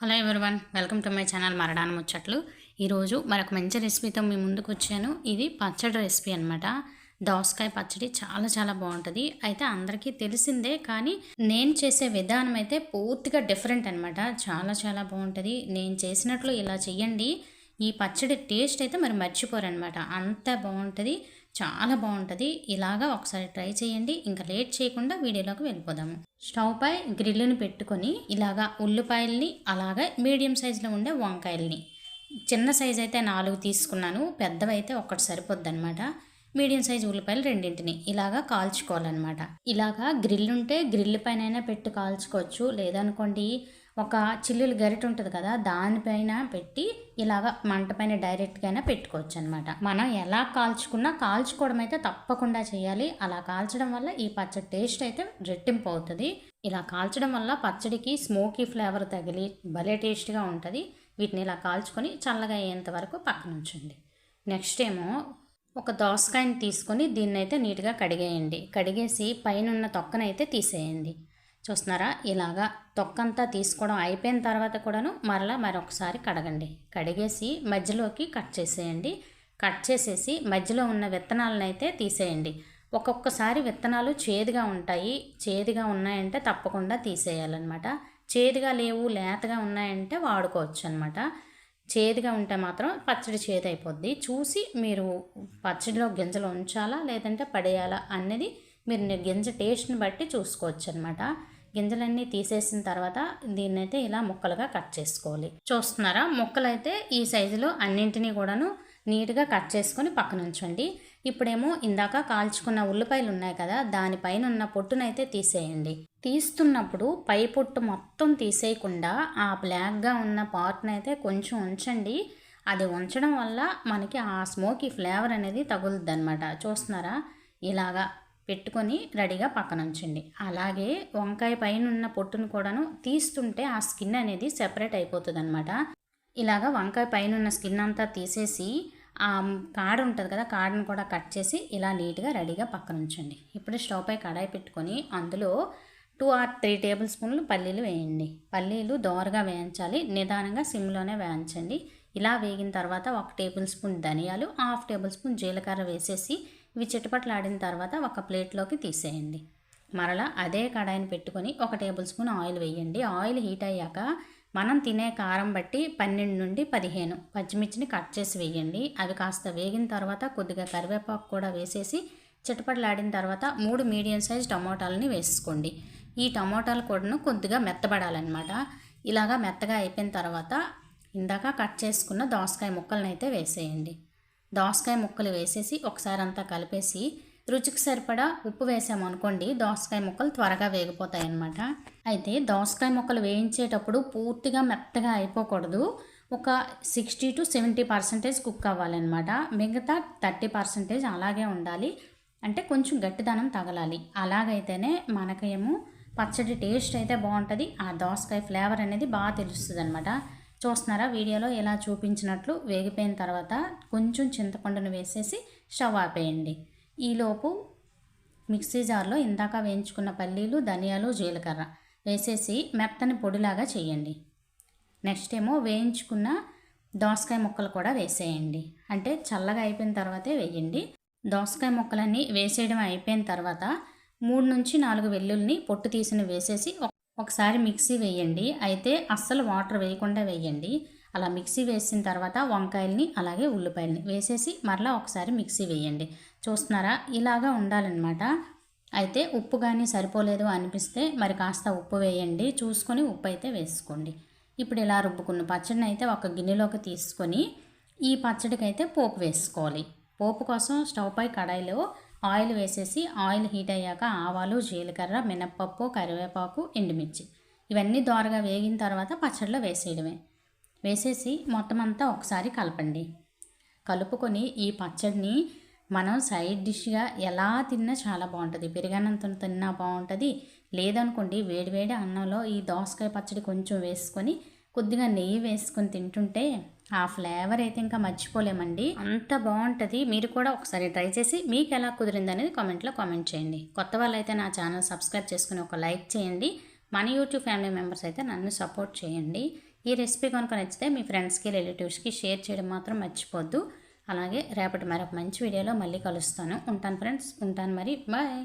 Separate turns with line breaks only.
Hello everyone welcome to my channel Maradana ముచ్చట్లు. ఈరోజు మరొక మంచి రెసిపీతో మీ ముందుకు వచ్చాను. ఇది పచ్చడి రెసిపీ అనమాట దోసకాయ పచ్చడి చాలా చాలా బాగుంటుంది. అయితే అందరికీ తెలిసిందే కానీ నేను చేసే విధానం అయితే పూర్తిగా డిఫరెంట్ అనమాట చాలా చాలా బాగుంటుంది. నేను చేసినట్లు ఇలా చెయ్యండి. ఈ పచ్చడి టేస్ట్ అయితే మరి మర్చిపోరనమాట అంత బాగుంటుంది చాలా బాగుంటుంది. ఇలాగా ఒకసారి ట్రై చేయండి. ఇంకా లేట్ చేయకుండా వీడియోలోకి వెళ్ళిపోదాము. స్టవ్ పై గ్రిల్లుని పెట్టుకొని ఇలాగా ఉల్లిపాయల్ని అలాగే మీడియం సైజులో ఉండే వంకాయల్ని. చిన్న సైజ్ అయితే నాలుగు తీసుకున్నాను పెద్దవైతే ఒకటి సరిపోద్ది అనమాట మీడియం సైజ్ ఉల్లిపాయలు రెండింటిని ఇలాగా కాల్చుకోవాలన్నమాట. ఇలాగా గ్రిల్ ఉంటే గ్రిల్ పైన పెట్టి కాల్చుకోవచ్చు. లేదనుకోండి ఒక చిల్లులు గరిట ఉంటుంది కదా దానిపైన పెట్టి ఇలాగ మంట పైన డైరెక్ట్గా అయినా పెట్టుకోవచ్చు అనమాట మనం ఎలా కాల్చుకున్నా కాల్చుకోవడం అయితే తప్పకుండా చేయాలి. అలా కాల్చడం వల్ల ఈ పచ్చడి టేస్ట్ అయితే రెట్టింపు అవుతుంది. ఇలా కాల్చడం వల్ల పచ్చడికి స్మోకీ ఫ్లేవర్ తగిలి భలే టేస్ట్గా ఉంటుంది. వీటిని ఇలా కాల్చుకొని చల్లగా అయ్యేంత వరకు పక్కన ఉంచండి. నెక్స్ట్ ఏమో ఒక దోసకాయని తీసుకొని దీన్ని అయితే నీట్గా కడిగేయండి. కడిగేసి పైన ఉన్న తొక్కనైతే తీసేయండి. చూస్తున్నారా? ఇలాగా తొక్కంతా తీసుకోవడం అయిపోయిన తర్వాత కూడాను మరలా మరొకసారి కడగండి. కడిగేసి మధ్యలోకి కట్ చేసేయండి. కట్ చేసేసి మధ్యలో ఉన్న విత్తనాలను అయితే తీసేయండి. ఒక్కొక్కసారి విత్తనాలు చేదుగా ఉంటాయి. చేదుగా ఉన్నాయంటే తప్పకుండా తీసేయాలన్నమాట. చేదుగా లేవు లేతగా ఉన్నాయంటే వాడుకోవచ్చు అనమాట చేదుగా ఉంటే మాత్రం పచ్చడి చేదు అయిపోద్ది. చూసి మీరు పచ్చడిలో గింజలు ఉంచాలా లేదంటే పడేయాలా అనేది మీరు గింజ టేస్ట్ని బట్టి చూసుకోవచ్చు అనమాట గింజలన్నీ తీసేసిన తర్వాత దీన్నైతే ఇలా ముక్కలుగా కట్ చేసుకోవాలి. చూస్తున్నారా? ముక్కలైతే ఈ సైజులో అన్నింటినీ కూడాను నీట్గా కట్ చేసుకొని పక్కన ఉంచండి. ఇప్పుడేమో ఇందాక కాల్చుకున్న ఉల్లిపాయలు ఉన్నాయి కదా దానిపైన ఉన్న పొట్టునైతే తీసేయండి. తీస్తున్నప్పుడు పై పొట్టు మొత్తం తీసేయకుండా ఆ బ్లాక్గా ఉన్న పార్ట్ని అయితే కొంచెం ఉంచండి. అది ఉంచడం వల్ల మనకి ఆ స్మోకీ ఫ్లేవర్ అనేది తగులుద్ది అనమాట చూస్తున్నారా? ఇలాగా పెట్టుకొని రెడీగా పక్కన ఉంచండి. అలాగే వంకాయ పైన ఉన్న పొట్టును కూడాను తీస్తుంటే ఆ స్కిన్ అనేది సెపరేట్ అయిపోతుంది అనమాట ఇలాగ వంకాయ పైన ఉన్న స్కిన్ అంతా తీసేసి ఆ కాడ ఉంటుంది కదా కాడను కూడా కట్ చేసి ఇలా నీట్గా రెడీగా పక్కన ఉంచండి. ఇప్పుడు స్టవ్ పై కడాయి పెట్టుకొని అందులో టూ ఆర్ త్రీ టేబుల్ స్పూన్లు పల్లీలు వేయండి. పల్లీలు దోరగా వేయించాలి నిదానంగా సిమ్లోనే వేయించండి. ఇలా వేగిన తర్వాత ఒక టేబుల్ స్పూన్ ధనియాలు హాఫ్ టేబుల్ స్పూన్ జీలకర్ర వేసేసి ఇవి చిటపట్లాడిన తర్వాత ఒక ప్లేట్లోకి తీసేయండి. మరలా అదే కడాయిని పెట్టుకొని ఒక టేబుల్ స్పూన్ ఆయిల్ వేయండి. ఆయిల్ హీట్ అయ్యాక మనం తినే కారం బట్టి పన్నెండు నుండి పదిహేను పచ్చిమిర్చిని కట్ చేసి వేయండి. అవి కాస్త వేగిన తర్వాత కొద్దిగా కరివేపాకు కూడా వేసేసి చిటపటలాడిన తర్వాత మూడు మీడియం సైజ్ టమోటాలని వేసుకోండి. ఈ టమోటాలు కూడాను కొద్దిగా మెత్తబడాలన్నమాట. ఇలాగా మెత్తగా అయిపోయిన తర్వాత ఇందాక కట్ చేసుకున్న దోసకాయ ముక్కలను అయితే వేసేయండి. దోసకాయ ముక్కలు వేసేసి ఒకసారి అంతా కలిపేసి రుచికి సరిపడా ఉప్పు వేసామనుకోండి దోసకాయ ముక్కలు త్వరగా వేగిపోతాయి అన్నమాట అయితే దోసకాయ ముక్కలు వేయించేటప్పుడు పూర్తిగా మెత్తగా అయిపోకూడదు. ఒక sixty to seventy percentage cook అవ్వాలన్నమాట. మిగతా థర్టీ పర్సెంటేజ్ అలాగే ఉండాలి. అంటే కొంచెం గట్టిదనం తగలాలి. అలాగైతేనే మనకేమో పచ్చడి టేస్ట్ అయితే బాగుంటుంది. ఆ దోసకాయ ఫ్లేవర్ అనేది బాగా తెలుస్తుంది అనమాట చూస్తున్నారా? వీడియోలో ఎలా చూపించినట్లు వేగిపోయిన తర్వాత కొంచెం చింతపండును వేసేసి స్టవ్ ఆపేయండి. ఈలోపు మిక్సీ జార్లో ఇందాక వేయించుకున్న పల్లీలు ధనియాలు జీలకర్ర వేసేసి మెత్తని పొడిలాగా చేయండి. నెక్స్ట్ ఏమో వేయించుకున్న దోసకాయ ముక్కలు కూడా వేసేయండి. అంటే చల్లగా అయిపోయిన తర్వాతే వేయండి. దోసకాయ ముక్కలన్నీ వేసేయడం అయిపోయిన తర్వాత మూడు నుంచి నాలుగు వెల్లుల్ని పొట్టు తీసిన వేసేసి ఒకసారి మిక్సీ వేయండి. అయితే అస్సలు వాటర్ వేయకుండా వేయండి. అలా మిక్సీ వేసిన తర్వాత వంకాయల్ని అలాగే ఉల్లిపాయలని వేసేసి మరలా ఒకసారి మిక్సీ వేయండి. చూస్తున్నారా? ఇలాగా ఉండాలన్నమాట. అయితే ఉప్పు కానీ సరిపోలేదు అనిపిస్తే మరి కాస్త ఉప్పు వేయండి. చూసుకొని ఉప్పు అయితే వేసుకోండి. ఇప్పుడు ఇలా రుబ్బుకున్న పచ్చడిని అయితే ఒక గిన్నెలోకి తీసుకొని ఈ పచ్చడికి అయితే పోపు వేసుకోవాలి. పోపు కోసం స్టవ్ పై కడాయిలో ఆయిల్ వేసేసి ఆయిల్ హీట్ అయ్యాక ఆవాలు జీలకర్ర మినప్పప్పు కరివేపాకు ఎండుమిర్చి. ఇవన్నీ దోరగా వేగిన తర్వాత పచ్చడిలో వేసేయడమే. వేసేసి మొత్తం అంతా ఒకసారి కలపండి. కలుపుకొని ఈ పచ్చడిని మనం సైడ్ డిష్గా ఎలా తిన్నా చాలా బాగుంటుంది. పెరిగన్నంతో తిన్నా బాగుంటుంది. లేదనుకోండి వేడివేడి అన్నంలో ఈ దోసకాయ పచ్చడి కొంచెం వేసుకొని కొద్దిగా నెయ్యి వేసుకొని తింటుంటే ఆ ఫ్లేవర్ అయితే ఇంకా మర్చిపోలేమండి. అంత బాగుంటుంది. మీరు కూడా ఒకసారి ట్రై చేసి మీకు ఎలా కుదిరింది అనేది కామెంట్లో కామెంట్ చేయండి. కొత్త వాళ్ళు అయితే నా ఛానల్ సబ్స్క్రైబ్ చేసుకుని ఒక లైక్ చేయండి. మన యూట్యూబ్ ఫ్యామిలీ మెంబర్స్ అయితే నన్ను సపోర్ట్ చేయండి. ఈ రెసిపీ కనుక నచ్చితే మీ ఫ్రెండ్స్కి రిలేటివ్స్కి షేర్ చేయడం మాత్రం మర్చిపోద్దు. అలాగే రేపటి మరొక మంచి వీడియోలో మళ్ళీ కలుస్తాను. ఉంటాను ఫ్రెండ్స్. ఉంటాను మరి. బాయ్.